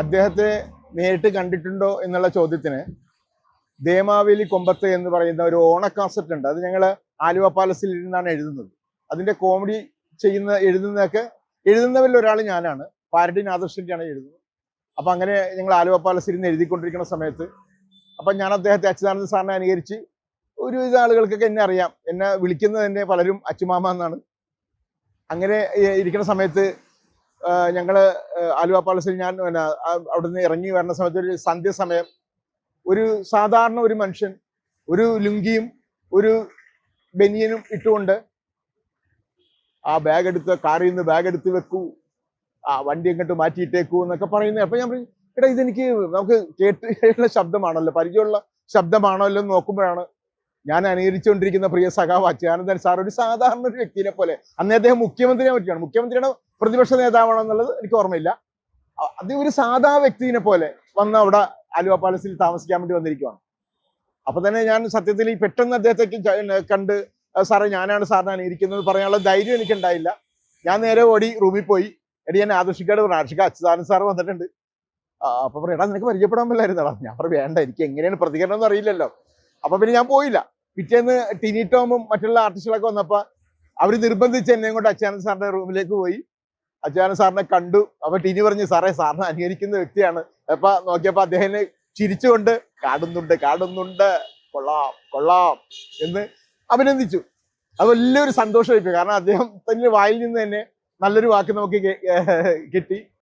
അദ്ദേഹത്തെ നേരിട്ട് കണ്ടിട്ടുണ്ടോ എന്നുള്ള ചോദ്യത്തിന് ദേമാവേലി കൊമ്പത്ത് എന്ന് പറയുന്ന ഒരു ഓണ കാസറ്റ് ഉണ്ട്. അത് ഞങ്ങൾ ആലുവ പാലസിൽ ഇരുന്നാണ് എഴുതുന്നത്. അതിന്റെ കോമഡി ചെയ്യുന്ന എഴുതുന്നതൊക്കെ എഴുതുന്നവരിൽ ഒരാൾ ഞാനാണ്. പാരഡി നാദർഷിന്റെയാണ് എഴുതുന്നത്. അപ്പം അങ്ങനെ ഞങ്ങൾ ആലുവ പാലസിൽ ഇരുന്ന് എഴുതിക്കൊണ്ടിരിക്കുന്ന സമയത്ത് അപ്പം ഞാൻ അദ്ദേഹത്തെ അച്യുതാനന്ദ സാറിനെ അനുകരിച്ച് ഒരുവിധ ആളുകൾക്കൊക്കെ എന്നെ അറിയാം. എന്നെ വിളിക്കുന്നത് തന്നെ പലരും അച്ചുമാമ എന്നാണ്. അങ്ങനെ ഇരിക്കുന്ന സമയത്ത് ആ, ഞങ്ങൾ ആലുവ പാലസിൽ ഞാൻ പിന്നെ അവിടെ അവിടുന്ന് ഇറങ്ങി വരുന്ന സമയത്ത് ഒരു സന്ധ്യസമയം ഒരു സാധാരണ ഒരു മനുഷ്യൻ ഒരു ലുങ്കിയും ഒരു ബനിയനും ഇട്ടുകൊണ്ട് ആ ബാഗ് എടുത്ത് കാറിൽ നിന്ന് ബാഗ് എടുത്ത് വെക്കൂ. ആ വണ്ടി എങ്ങോട്ട് മാറ്റിയിട്ടേക്കൂ എന്നൊക്കെ പറയുന്നത്. അപ്പൊ ഞാൻ പറഞ്ഞു എടാ ഇതെനിക്ക് നമുക്ക് കേട്ടുള്ള ശബ്ദമാണല്ലോ പരിചയമുള്ള ശബ്ദമാണോ എന്ന് നോക്കുമ്പോഴാണ് ഞാൻ അനുകരിച്ചുകൊണ്ടിരിക്കുന്ന പ്രിയ സഖാവ് സാർ ഒരു സാധാരണ ഒരു വ്യക്തിനെ പോലെ. അന്നേ അദ്ദേഹം മുഖ്യമന്ത്രിയെ പറ്റിയാണ്. മുഖ്യമന്ത്രിയുടെ പ്രതിപക്ഷ നേതാവാണോ എന്നുള്ളത് എനിക്ക് ഓർമ്മയില്ല. അത് ഒരു സാധാ വ്യക്തിനെ പോലെ വന്ന് അവിടെ ആലുവ പാലസിൽ താമസിക്കാൻ വേണ്ടി വന്നിരിക്കുവാണ്. അപ്പൊ തന്നെ ഞാൻ സത്യത്തിൽ ഈ പെട്ടെന്ന് അദ്ദേഹത്തേക്ക് ച- കണ്ട് "ആ, സാറേ ഞാനാണ് സാറിനെ അനുകരിക്കുന്നത് പറയാനുള്ള ധൈര്യം എനിക്കുണ്ടായില്ല. ഞാൻ നേരെ ഓടി റൂമിൽ പോയി. എടി ഞാൻ ആദർശിക്കാട് പറഞ്ഞു. ആദർശിക്ക അച്യുതാനന്ദ സാർ വന്നിട്ടുണ്ട്. അപ്പൊ പറയടാ നിനക്ക് പരിചയപ്പെടാൻ പറ്റില്ലായിരുന്നടാ ഞാൻ പറഞ്ഞു വേണ്ട എനിക്ക് എങ്ങനെയാണ് പ്രതികരണം എന്ന് അറിയില്ലല്ലോ. അപ്പൊ പിന്നെ ഞാൻ പോയില്ല. പിറ്റേന്ന് ടിനി ടോമും മറ്റുള്ള ആർട്ടിസ്റ്റുകളൊക്കെ വന്നപ്പോ അവർ നിർബന്ധിച്ച് എന്നെ കൊണ്ട് അച്യുതാനന്ദ സാറിന്റെ റൂമിലേക്ക് പോയി. അച്യുതാനന്ദ സാറിനെ കണ്ടു. അപ്പൊ ടിനി പറഞ്ഞു സാറേ സാറിനെ അനുകരിക്കുന്ന വ്യക്തിയാണ്. അപ്പൊ നോക്കിയപ്പോ അദ്ദേഹം ചിരിച്ചുകൊണ്ട് കാടുന്നുണ്ട് കാടുന്നുണ്ട്. കൊള്ളാം കൊള്ളാം. എന്ന് അഭിനന്ദിച്ചു. അത് വലിയൊരു സന്തോഷമായി പോയി കാരണം അദ്ദേഹം തന്നെ വായിൽ നിന്ന് തന്നെ നല്ലൊരു വാക്ക് നമുക്ക് കിട്ടി.